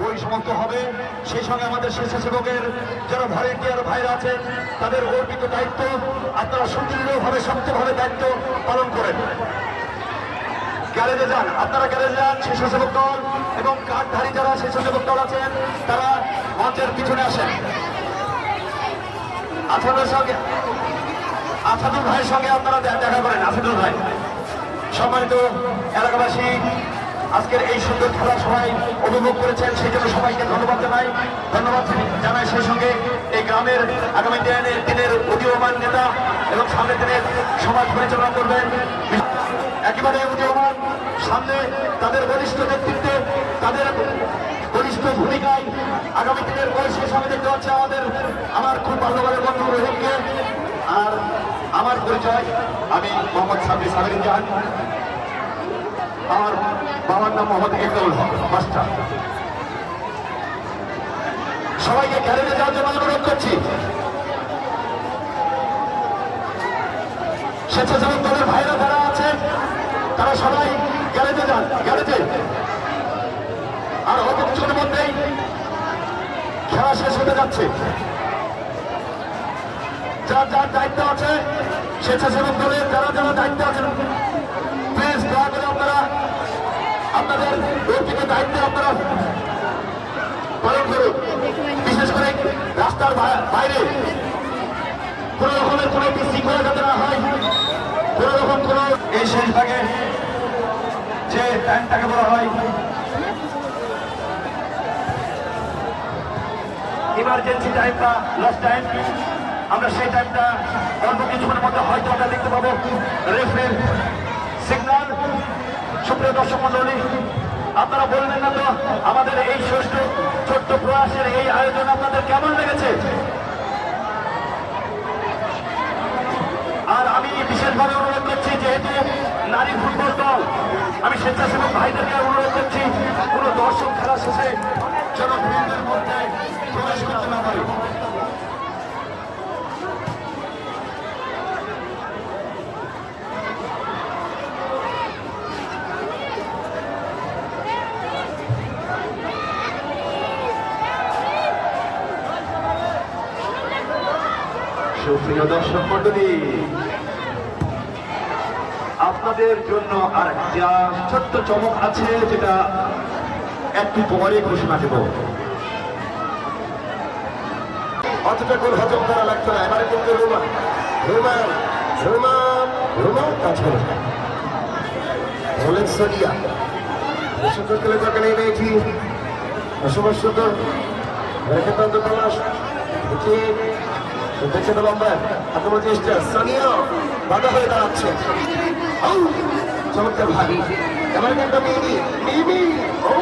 পরিসমাপ্ত হবে। সেই সঙ্গে আমাদের স্বেচ্ছাসেবকের যারা ভলেন্টিয়ার ভাইরা আছেন, তাদের অর্পিত দায়িত্ব আপনারা সুদৃঢ়ভাবে, শক্তভাবে দায়িত্ব পালন করেন। গ্যারেজে যান। আপনারা গ্যারেজে যান, স্বেচ্ছাসেবক দল এবং কাঠধারী যারা স্বেচ্ছাসেবক দল আছেন, তারা মঞ্চের পিছনে আসেন। আসাদুর সঙ্গে আসাদুল ভাইয়ের সঙ্গে আপনারা দেখা করেন। আসাদুল ভাই, সম্মানিত এলাকাবাসী আজকের এই সুন্দর খেলা সবাই উপভোগ করেছেন সেই জন্য সবাইকে ধন্যবাদ জানাই। ধন্যবাদ জানাই সেই সঙ্গে এই গ্রামের আগামী দিনের দিনের উদীয়মান নেতা এবং সামনের দিনের সমাজ পরিচালনা করবেন। একেবারে উদীয়মান, সামনে তাদের বলিষ্ঠ নেতৃত্বে, তাদের বলিষ্ঠ ভূমিকায় আগামী দিনের বয়সে সামনে দেখতে পাচ্ছি আমাদের, আমার খুব ভালোবারের বন্ধু রহিমকে আর আমার পরিচয়, আমি মোহাম্মদ সাবি সাবির জাহান। আমার বাবার নাম মোহাম্মদ একরাউল হক, মাস্টার। সবাইকে গ্যারেজে যাওয়ার জন্য অনুরোধ করছি। স্বেচ্ছাসেবক দলের ভাইরা যারা আছেন, তারা সবাই গ্যারেজে যান, গ্যারেজে। আর অল্প কিছুক্ষণের মধ্যেই খেলা শেষ হতে যাচ্ছে। যার যার দায়িত্ব আছে, স্বেচ্ছাসেবক দলের যারা যারা দায়িত্ব আছেন প্লিজ দয়া করে আপনারা আপনাদের অর্পিত কোনো রকমের কোনো হয়, কোনো রকম কোনো টাইমটাকে বলা হয় ইমার্জেন্সি টাইম বা লস টাইম আমরা সেই টাইমটা অল্প কিছুক্ষণের মধ্যে হয়তো আমরা দেখতে পাবো। রেফারির সিগন্যাল সুপ্রিয় দর্শক মন্ডলী আপনারা বলবেন না তো, আমাদের এই ষষ্ঠ ছোট্ট প্রয়াসের এই আয়োজন আপনাদের কেমন লেগেছে? আর আমি বিশেষভাবে অনুরোধ করছি, যেহেতু নারী ফুটবল দল, আমি স্বেচ্ছাসেবক ভাইদেরকে অনুরোধ করছি কোনো দর্শক খেলা শেষে ভিড়ের মধ্যে প্রবেশ করতে না পারে। সুপ্রিয় দর্শক মন্ডলী আপনাদের জন্য আর একটা ছোট্ট চমক আছে যেটা একটু পরে ঘোষণা দেব। অতটা হজম করা লাগতো না, এবারে কিন্তু রুমা রুমা রুমা রুমা, কাজ করে। বলেন সরিয়া সুন্দর করে দোকানে এনেছি সমস্ত তো রেখে তন্ত্র প্রলাশ দেখি দেখছে ভাই আক্রমণ চেষ্টা সানিয়া, বাধা হয়ে দাঁড়াচ্ছে। চমৎকার ভাবি এবার একটা মিনি ও